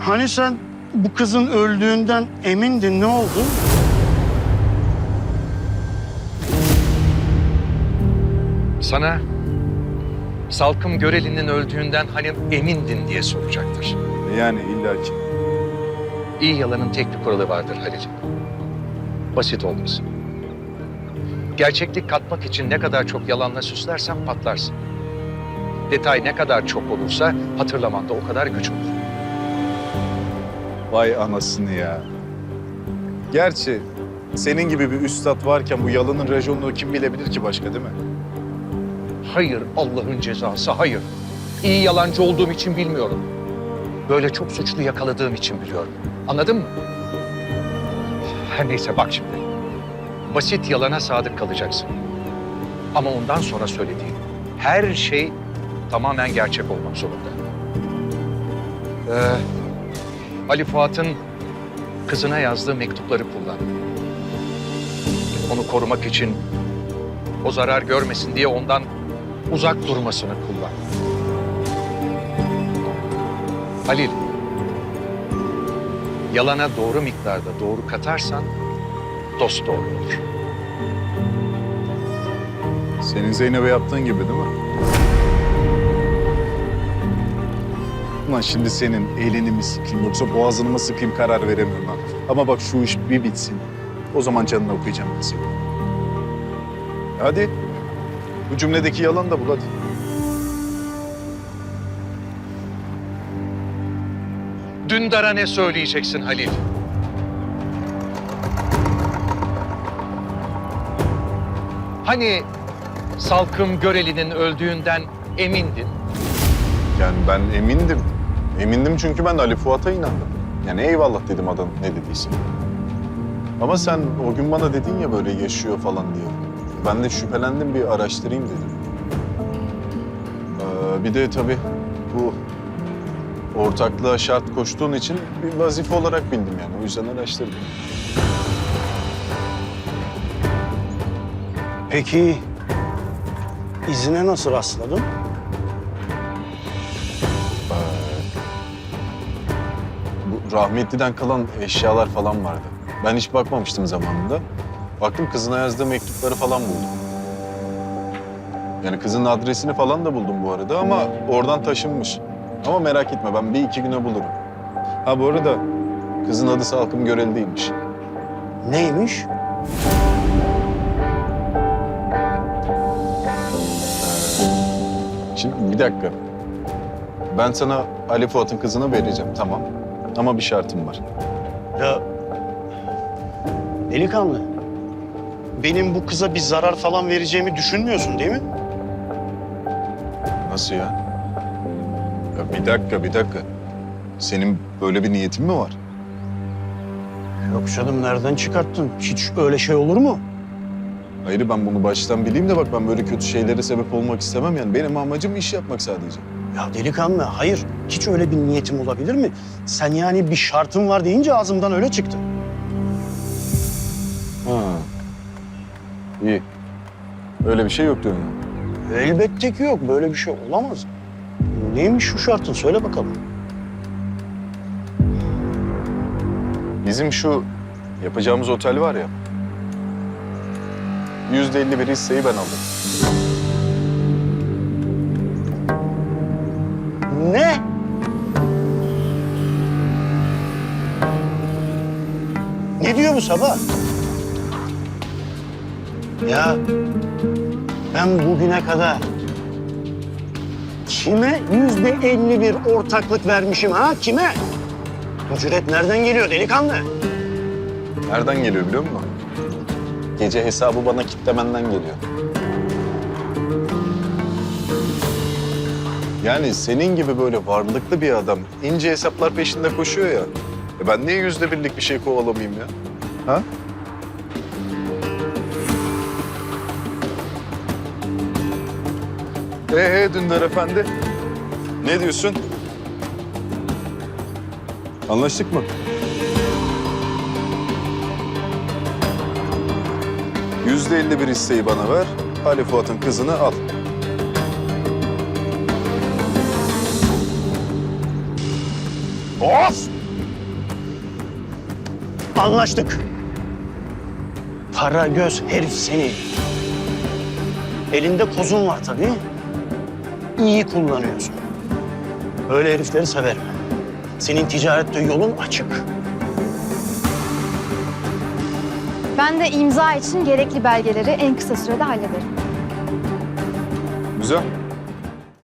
Hani sen bu kızın öldüğünden emindin ne oldu? Sana Salkım Göreli'nin öldüğünden hani emindin diye soracaktır. Yani illaki. İyi yalanın tek bir kuralı vardır Halil. Basit olması. Gerçeklik katmak için ne kadar çok yalanla süslersen patlarsın. Detay ne kadar çok olursa hatırlaman da o kadar güç olur. Vay anasını ya. Gerçi senin gibi bir üstad varken bu yalanın rajonunu kim bilebilir ki başka değil mi? Hayır Allah'ın cezası hayır. İyi yalancı olduğum için bilmiyorum. Böyle çok suçlu yakaladığım için biliyorum. Anladın mı? Her neyse bak şimdi. Basit yalana sadık kalacaksın. Ama ondan sonra söylediğin her şey tamamen gerçek olmak zorunda. Ee, Ali Fuat'ın kızına yazdığı mektupları kullan. Onu korumak için o zarar görmesin diye ondan uzak durmasını kullan. Halil, yalana doğru miktarda doğru katarsan dost doğru olur. Senin Zeynep'e yaptığın gibi değil mi? Ulan şimdi senin elini mi sıkayım yoksa boğazını mı sıkayım karar veremiyorum ha. Ama bak şu iş bir bitsin. O zaman canını okuyacağım ben seni. Hadi. Bu cümledeki yalan da bul hadi. Dündar'a ne söyleyeceksin Halil? Hani Salkım Göreli'nin öldüğünden emindin? Yani ben emindim. Emindim çünkü ben Ali Fuat'a inandım. Yani eyvallah dedim adam ne dediyse. Ama sen o gün bana dedin ya böyle yaşıyor falan diye. Ben de şüphelendim bir araştırayım dedim. Ee, bir de tabii bu ortaklığa şart koştuğun için bir vazife olarak bildim yani. O yüzden araştırdım. Peki izine nasıl rastladın? Rahmetliden kalan eşyalar falan vardı. Ben hiç bakmamıştım zamanında. Baktım kızına yazdığı mektupları falan buldum. Yani kızın adresini falan da buldum bu arada ama oradan taşınmış. Ama merak etme ben bir iki güne bulurum. Ha bu arada kızın adı Salkım Göreli değilmiş. Neymiş? Şimdi bir dakika. Ben sana Ali Fuat'ın kızını vereceğim tamam. Ama bir şartım var. Ya delikanlı. Benim bu kıza bir zarar falan vereceğimi düşünmüyorsun değil mi? Nasıl ya? Ya bir dakika, bir dakika. Senin böyle bir niyetin mi var? Yok canım nereden çıkarttın? Hiç öyle şey olur mu? Hayır ben bunu baştan bileyim de bak ben böyle kötü şeylere sebep olmak istemem yani. Benim amacım iş yapmak sadece. Ya delikanlı hayır. Hiç öyle bir niyetim olabilir mi? Sen yani bir şartın var deyince ağzımdan öyle çıktı. Ha. İyi. Öyle bir şey yok diyorum. Elbette ki yok. Böyle bir şey olamaz. Neymiş şu şartın? Söyle bakalım. Bizim şu yapacağımız otel var ya. Yüzde elli bir hisseyi ben aldım. Bu sabah? Ya ben bugüne kadar kime yüzde elli bir ortaklık vermişim ha? Kime? Bu cüret nereden geliyor delikanlı? Nereden geliyor biliyor musun? Gece hesabı bana kitlemenden geliyor. Yani senin gibi böyle varlıklı bir adam ince hesaplar peşinde koşuyor ya. E ben niye yüzde birlik bir şey kovalamayayım ya? Ha? Ee Dündar Efendi. Ne diyorsun? Anlaştık mı? Yüzde elli bir hisseyi bana ver. Ali Fuat'ın kızını al. Of! Anlaştık. Para göz herif seni. Elinde kozun var tabii. İyi kullanıyorsun. Öyle herifleri severim. Senin ticarette yolun açık. Ben de imza için gerekli belgeleri en kısa sürede hallederim. Güzel.